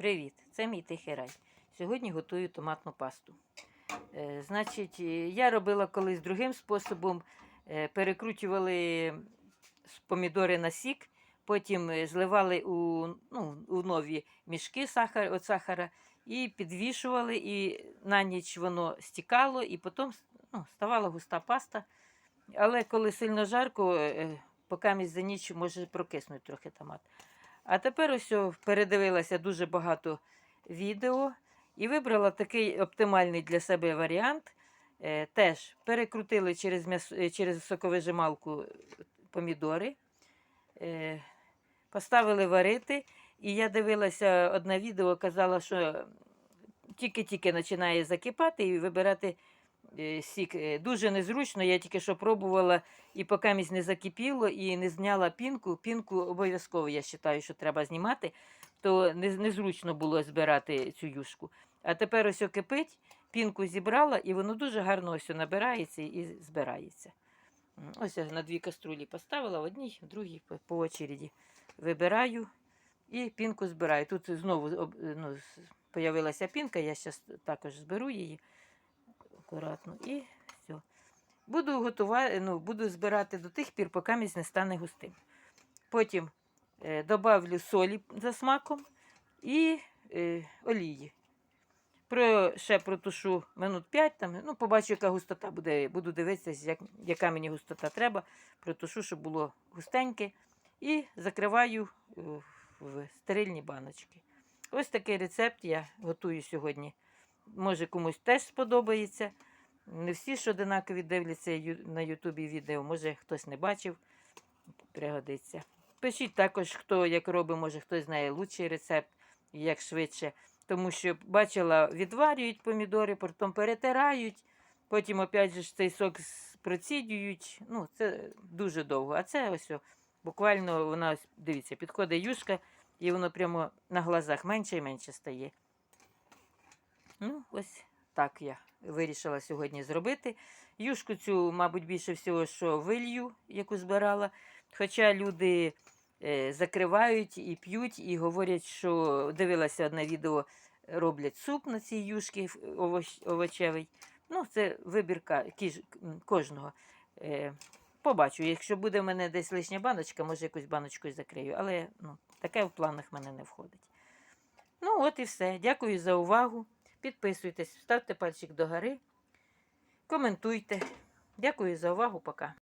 Привіт! Це мій тихий рай. Сьогодні готую томатну пасту. Е, значить, е, я робила колись другим способом. Е, перекручували помідори на сік, потім е, зливали у, ну, у нові мішки сахар, от сахара і підвішували, і на ніч воно стікало, і потім ну, ставала густа паста. Але коли сильно жарко, е, поки за ніч може прокиснути трохи томат. А тепер ось передивилася дуже багато відео і вибрала такий оптимальний для себе варіант. Е, теж перекрутили через, м'яс... е, через соковижималку помідори, е, поставили варити. І я дивилася одне відео, казала, що тільки-тільки починає закипати і вибирати сік. Е, Дуже незручно, я тільки що пробувала і поки місь не закипіло, і не зняла пінку. Пінку обов'язково я вважаю, що треба знімати, то незручно було збирати цю юшку. А тепер ось кипить, пінку зібрала, і воно дуже гарно ось набирається і збирається. Ось я на дві каструлі поставила, в одній, в другій по, очереді. Вибираю і пінку збираю. Тут знову ну, появилася пінка, я зараз також зберу її акуратно і все. Буду готувати, ну, буду збирати до тих пір, поки місь не стане густим. Потім е, добавлю солі за смаком і е, олії. Про, ще протушу минут 5, там, ну, побачу, яка густота буде. Буду дивитися, як, яка мені густота треба. Протушу, щоб було густеньке. І закриваю е, в стерильні баночки. Ось такий рецепт я готую сьогодні. Може, комусь теж сподобається. Не всі ж одинакові дивляться на Ютубі відео, може хтось не бачив, пригодиться. Пишіть також, хто як робить, може хтось знає лучший рецепт, як швидше. Тому що бачила, відварюють помідори, потім перетирають, потім опять же цей сок процідюють. Ну, це дуже довго. А це ось буквально вона, дивіться, підходить юшка, і воно прямо на глазах менше і менше стає. Ну, ось так я вирішила сьогодні зробити. Юшку цю, мабуть, більше всього, що вилью, яку збирала. Хоча люди е, закривають і п'ють, і говорять, що дивилася одне відео, роблять суп на цій юшки овощ, овочевий. Ну, це вибірка кіж, кожного. Е, побачу, якщо буде в мене десь лишня баночка, може якусь баночкою закрию, але ну, таке в планах в мене не входить. Ну, от і все. Дякую за увагу. Підписуйтесь, ставте пальчик догори, коментуйте. Дякую за увагу. Пока.